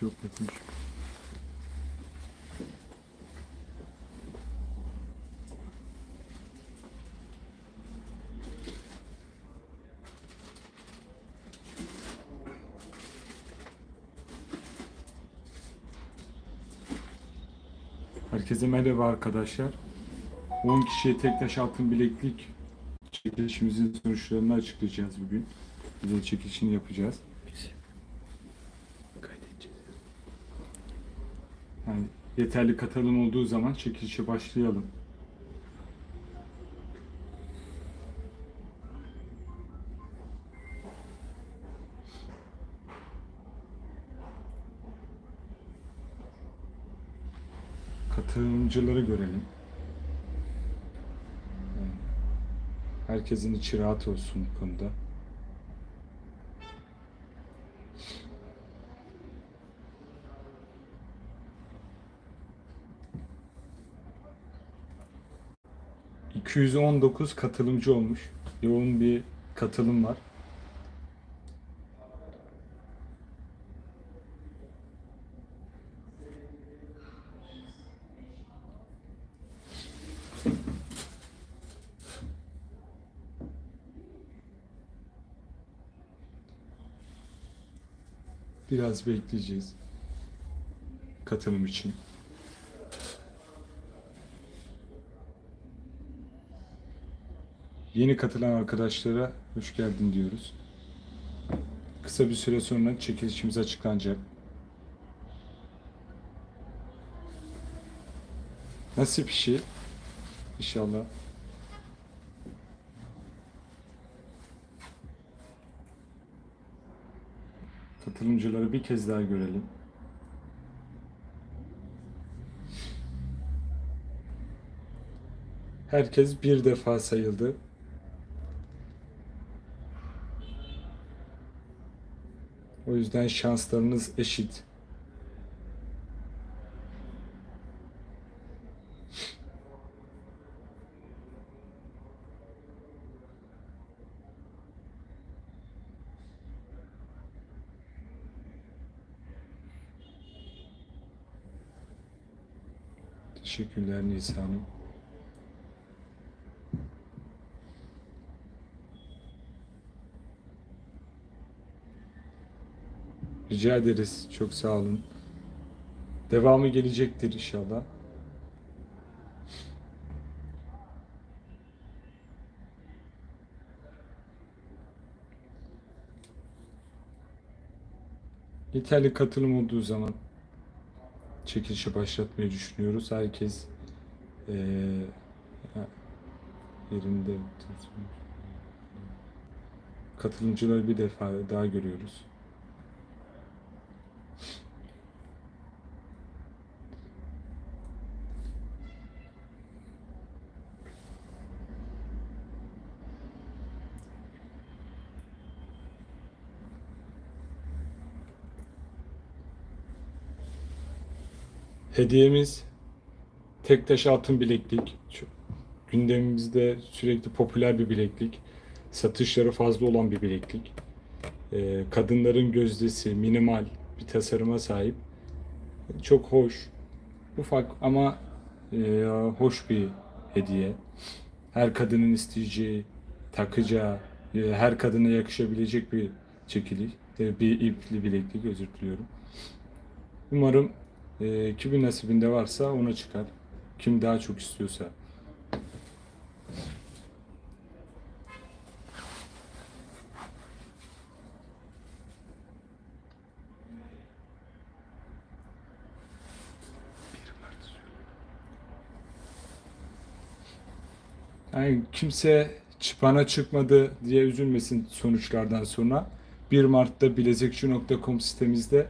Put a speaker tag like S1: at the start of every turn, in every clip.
S1: Çok kötü. Herkese merhaba arkadaşlar. 10 kişiye tek taş altın bileklik çekilişimizin sonuçlarını açıklayacağız bugün. Video çekilişini yapacağız. Yani yeterli katılım olduğu zaman çekilişe başlayalım. Katılımcıları görelim. Herkesin içi rahat olsun bu konuda. ...219 katılımcı olmuş. Yoğun bir katılım var. Biraz bekleyeceğiz. Katılım için. Yeni katılan arkadaşlara hoş geldin diyoruz. Kısa bir süre sonra çekilişimiz açıklanacak. Nasip işi inşallah. Katılımcıları bir kez daha görelim. Herkes bir defa sayıldı. Yüzden şanslarınız eşit. Teşekkürler Nisa Rica ederiz. Çok sağ olun. Devamı gelecektir inşallah. Yeterli katılım olduğu zaman çekilişi başlatmayı düşünüyoruz. Herkes eee, yerinde katılımcıları bir defa daha görüyoruz. Hediyemiz tek taş altın bileklik. Gündemimizde sürekli popüler bir bileklik. Satışları fazla olan bir bileklik. Ee, kadınların gözdesi minimal bir tasarıma sahip. Çok hoş. Ufak ama e, hoş bir hediye. Her kadının isteyeceği, takacağı, e, her kadına yakışabilecek bir çekiliş. e, bir ipli bileklik özür diliyorum. Umarım e, kimin nasibinde varsa ona çıkar. Kim daha çok istiyorsa. Yani kimse çıpana çıkmadı diye üzülmesin sonuçlardan sonra. 1 Mart'ta bilezikçi.com sitemizde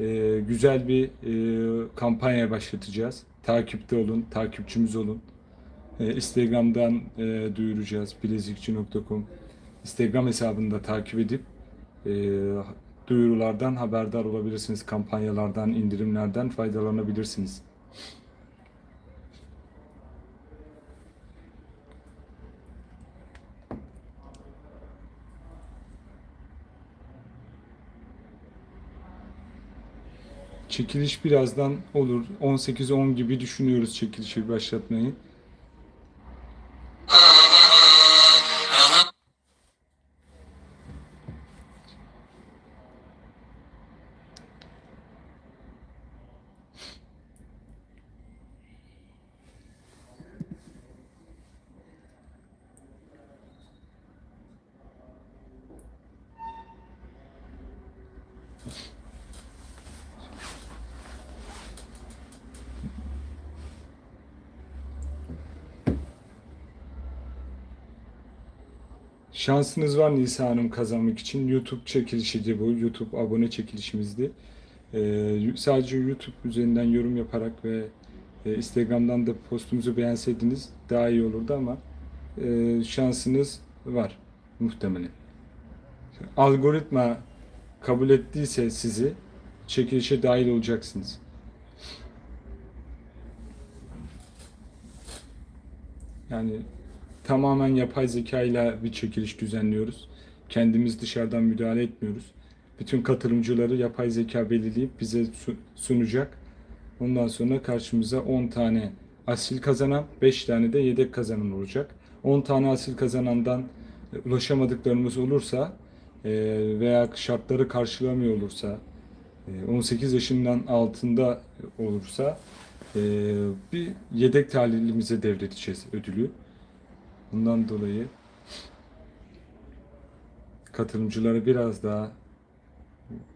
S1: e, güzel bir e, kampanya başlatacağız. Takipte olun, takipçimiz olun. E, Instagram'dan e, duyuracağız bilezikçi.com Instagram hesabında takip edip e, duyurulardan haberdar olabilirsiniz. Kampanyalardan, indirimlerden faydalanabilirsiniz. Çekiliş birazdan olur. 18-10 gibi düşünüyoruz çekilişi başlatmayı. Şansınız var Nisa Hanım kazanmak için. YouTube çekilişiydi bu. YouTube abone çekilişimizdi. Ee, sadece YouTube üzerinden yorum yaparak ve e, Instagram'dan da postumuzu beğenseydiniz daha iyi olurdu ama e, şansınız var muhtemelen. Algoritma kabul ettiyse sizi çekilişe dahil olacaksınız. Yani tamamen yapay zeka ile bir çekiliş düzenliyoruz. Kendimiz dışarıdan müdahale etmiyoruz. Bütün katılımcıları yapay zeka belirleyip bize su- sunacak. Ondan sonra karşımıza 10 tane asil kazanan, 5 tane de yedek kazanan olacak. 10 tane asil kazanandan e, ulaşamadıklarımız olursa e, veya şartları karşılamıyor olursa, e, 18 yaşından altında olursa e, bir yedek tahlilimize devredeceğiz ödülü. Bundan dolayı katılımcıları biraz daha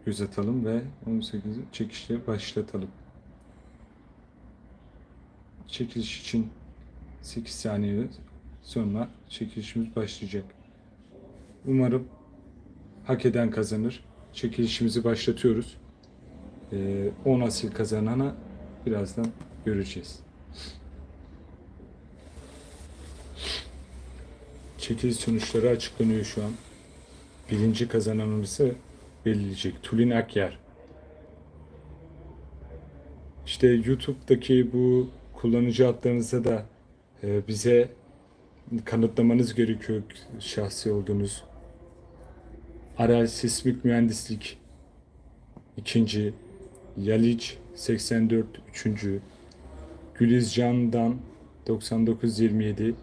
S1: göz atalım ve 18 çekişle başlatalım. Çekiliş için 8 saniye sonra çekilişimiz başlayacak. Umarım hak eden kazanır. Çekilişimizi başlatıyoruz. Ee, 10 asil kazanana birazdan göreceğiz. Çekiliş sonuçları açıklanıyor şu an. Birinci kazananımızı belirleyecek. Tulin Akyar. İşte YouTube'daki bu kullanıcı adlarınıza da e, bize kanıtlamanız gerekiyor şahsi olduğunuz. Aral Sismik Mühendislik ikinci, Yaliç 84 üçüncü, Gülizcan'dan 9927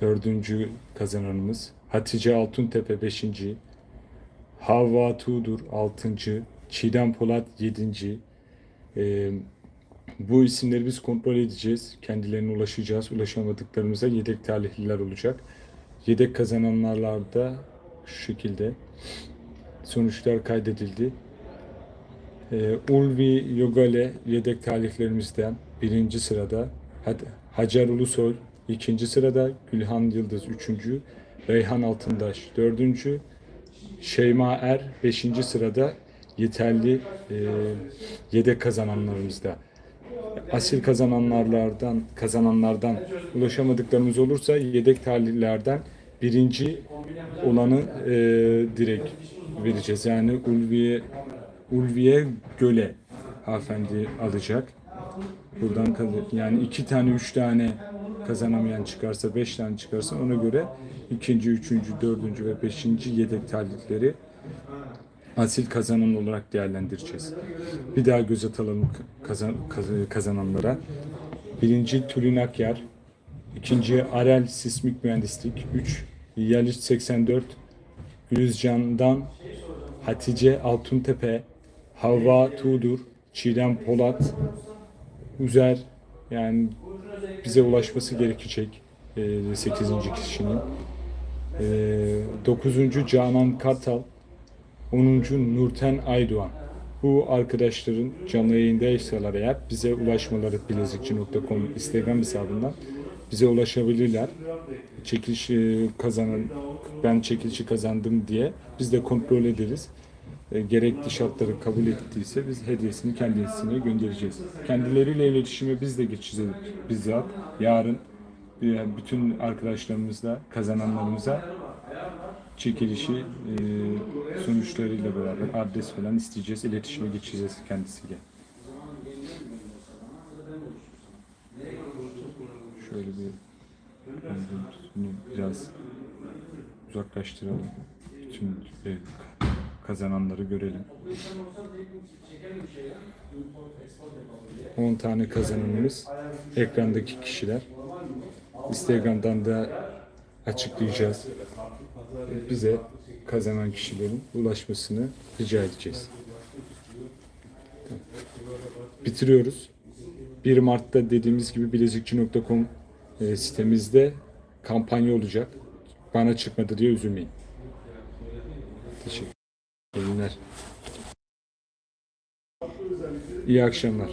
S1: dördüncü kazananımız. Hatice Altuntepe beşinci, Havva Tuğdur altıncı, Çiğdem Polat yedinci. Ee, bu isimleri biz kontrol edeceğiz. Kendilerine ulaşacağız. Ulaşamadıklarımıza yedek talihliler olacak. Yedek kazananlarla şu şekilde sonuçlar kaydedildi. Ee, Ulvi Yogale yedek talihlerimizden birinci sırada. Hacer Ulusoy ikinci sırada. Gülhan Yıldız üçüncü. Reyhan Altındaş dördüncü. Şeyma Er beşinci sırada yeterli e, yedek kazananlarımızda. Asil kazananlardan kazananlardan ulaşamadıklarımız olursa yedek talihlerden birinci olanı e, direkt vereceğiz. Yani Ulviye Ulviye Göle hanımefendi alacak. Buradan kalır. Yani iki tane, üç tane kazanamayan çıkarsa, beş tane çıkarsa ona göre ikinci, üçüncü, dördüncü ve beşinci yedek talihleri asil kazanan olarak değerlendireceğiz. Bir daha göz atalım kazan, kaz- kazananlara. Birinci Tülin Akyar, ikinci Arel Sismik Mühendislik, üç Yaliç 84, Gülüzcan'dan Hatice Altuntepe, Havva Tuğdur, Çiğdem Polat, Uzer yani bize ulaşması gerekecek 8. kişinin. 9. Canan Kartal, 10. Nurten Aydoğan. Bu arkadaşların canlı yayındaysalar eğer bize ulaşmaları bilezikçi.com Instagram hesabından bize ulaşabilirler. Çekiliş e, kazanan ben çekilişi kazandım diye biz de kontrol ederiz. E, gerekli şartları kabul ettiyse biz hediyesini kendisine göndereceğiz. Kendileriyle iletişime biz de geçeceğiz bizzat yarın e, bütün arkadaşlarımızla kazananlarımıza çekilişi e, sonuçlarıyla beraber adres falan isteyeceğiz, iletişime geçeceğiz kendisiyle. Şöyle bir biraz uzaklaştıralım. Bütün e, kazananları görelim. 10 tane kazananımız ekrandaki kişiler. Instagram'dan da açıklayacağız. Bize kazanan kişilerin ulaşmasını rica edeceğiz. Bitiriyoruz. 1 Mart'ta dediğimiz gibi bilezikçi.com e, sitemizde kampanya olacak. Bana çıkmadı diye üzülmeyin. İyi günler. İyi akşamlar.